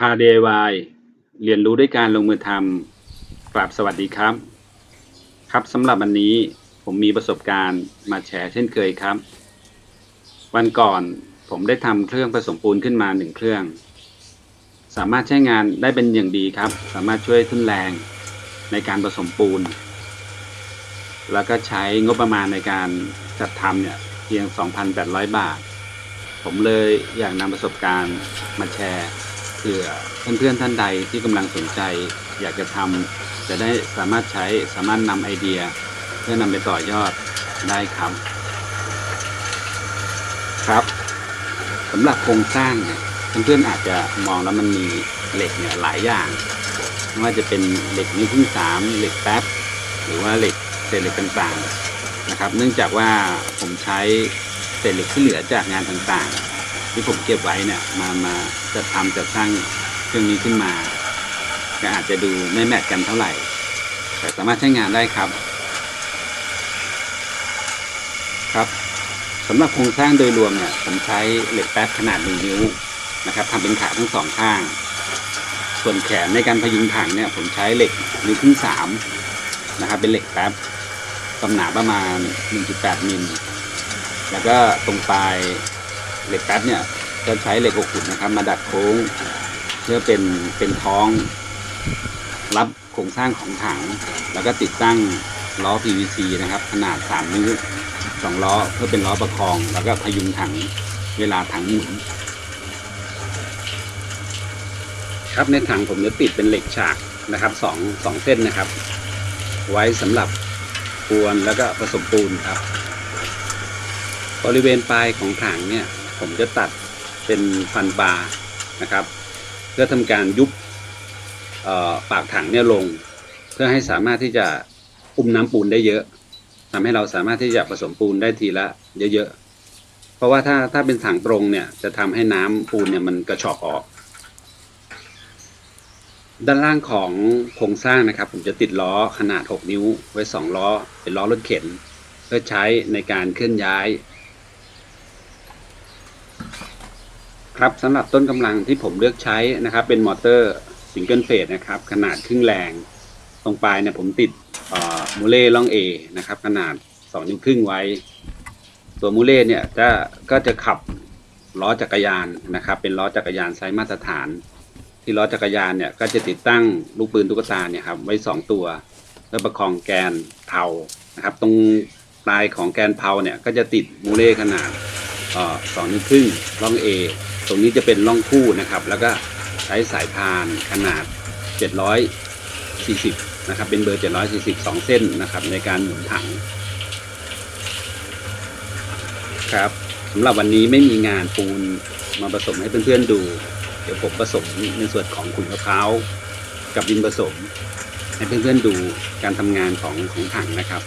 พา DIY เรียนรู้ด้วยการลงมือทำกราบสวัสดีครับ ครับสำหรับวันนี้ผมมีประสบการณ์มาแชร์เช่นเคยครับ วันก่อนผมได้ทำเครื่องผสมปูนขึ้นมาหนึ่งเครื่อง สามารถใช้งานได้เป็นอย่างดีครับ สามารถช่วยทุนแรงในการผสมปูน แล้วก็ใช้งบประมาณในการจัดทำเนี่ยเพียง 2,800 บาท ผมเลยอยากนำประสบการณ์มาแชร์ เผื่อเพื่อนๆท่านใดที่กำลังสนใจ อยากจะทำจะได้สามารถใช้สามารถนำไอเดีย เพื่อนำไปต่อยอดได้ครับ ครับสำหรับโครงสร้างเนี่ยเพื่อนๆอาจจะมองแล้วมันมีเหล็กเนี่ยหลายอย่างไม่ว่าจะเป็นเหล็กนิ้วครึ่งสามเหล็กแป๊บหรือว่าเหล็กเศษเหล็กต่างๆนะครับ เนื่องจากว่าผมใช้เศษเหล็กที่เหลือจากงานต่างๆ ที่ผมเก็บไว้เนี่ย มามาจะทำจะสร้างเครื่องนี้ขึ้นมา ก็อาจจะดูไม่แมทกันเท่าไหร่ แต่สามารถใช้งานได้ครับ ครับสำหรับโครงสร้างโดยรวมเนี่ยผมใช้เหล็กแป๊บขนาดหนึ่งนิ้วนะครับทำเป็นขาทั้งสองข้าง ส่วนแขนในการพยุงถังเนี่ย ผมใช้เหล็กนิ้วครึ่งสามนะครับ เป็นเหล็กแป๊บความหนาประมาณ 1.8มิลแล้วก็ตรงปลาย เหล็กแป๊บเนี่ยก็ใช้เหล็กหกขุดนะครับ มาดัดโค้งเพื่อเป็นเป็นท้อง รับโครงสร้างของถัง แล้วก็ติดตั้งล้อ PVC นะครับ ขนาด 3 นิ้วสองล้อเพื่อเป็นล้อประคอง แล้วก็พยุงถังเวลาถังหมุนครับในถังผมจะติดเป็นเหล็กฉากนะครับสองสองเส้นนะครับ ไว้สำหรับกวนแล้วก็ผสมปูนครับ บริเวณปลายของถังเนี่ย ผมจะตัดเป็นฟันปลานะครับ เพื่อทำการยุบปากถังเนี่ยลง เพื่อให้สามารถที่จะอุ้มน้ำปูนได้เยอะทำให้เราสามารถที่จะผสมปูนได้ทีละเยอะๆ เพราะว่าถ้าถ้าเป็นถังตรงเนี่ยจะทำให้น้ำปูนเนี่ยมันกระชอกออก ด้านล่างของโครงสร้างนะครับ ผมจะติดล้อขนาด 6 นิ้วไว้ 2 ล้อ เป็นล้อรถเข็น เพื่อใช้ในการเคลื่อนย้าย ครับสำหรับต้นกำลังที่ผมเลือกใช้นะครับ เป็นมอเตอร์ซิงเกิลเฟสนะครับ ขนาดครึ่งแรง ตรงปลายเนี่ยผมติดมูเล่ล่องเอนะครับ ขนาด2นิ้วครึ่งไว้ ตัวมูเล่เนี่ยจะก็จะขับล้อจักรยานนะครับ เป็นล้อจักรยานไซส์มาตรฐาน ที่ล้อจักรยานเนี่ยก็จะติดตั้งลูกปืนตุ๊กตาเนี่ยครับไว้ 2 ตัวเพื่อประคองแกนเผานะครับ ตรงปลายของแกนเผาเนี่ยก็จะติดมูเล่ขนาดสองนิ้วครึ่งล่อง A ตรงนี้จะเป็นล่องคู่นะครับ แล้วก็ใช้สายพานขนาด 740 นะครับ เป็นเบอร์ 740 2 เส้นนะครับ ในการหมุนถัง ครับสำหรับวันนี้ไม่มีงานปูนมาผสมให้เพื่อนๆดู เดี๋ยวผมผสมในส่วนของขุยมะพร้าวกับดินผสม ให้เพื่อนๆดูการทำงานของของถังนะครับ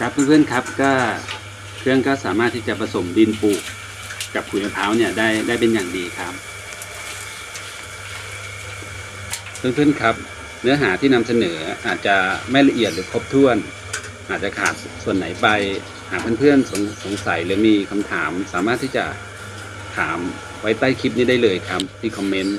ครับเพื่อนๆครับก็เครื่องก็สามารถที่จะผสมดินปลูกกับขุยมะพร้าวเนี่ยได้ได้เป็นอย่างดีครับ เพื่อนๆครับ เนื้อหาที่นำเสนออาจจะไม่ละเอียดหรือครบถ้วน อาจจะขาดส่วนไหนไป หากเพื่อนๆสงสงสัยหรือมีคำถาม สามารถที่จะถามไว้ใต้คลิปนี้ได้เลยครับที่คอมเมนต์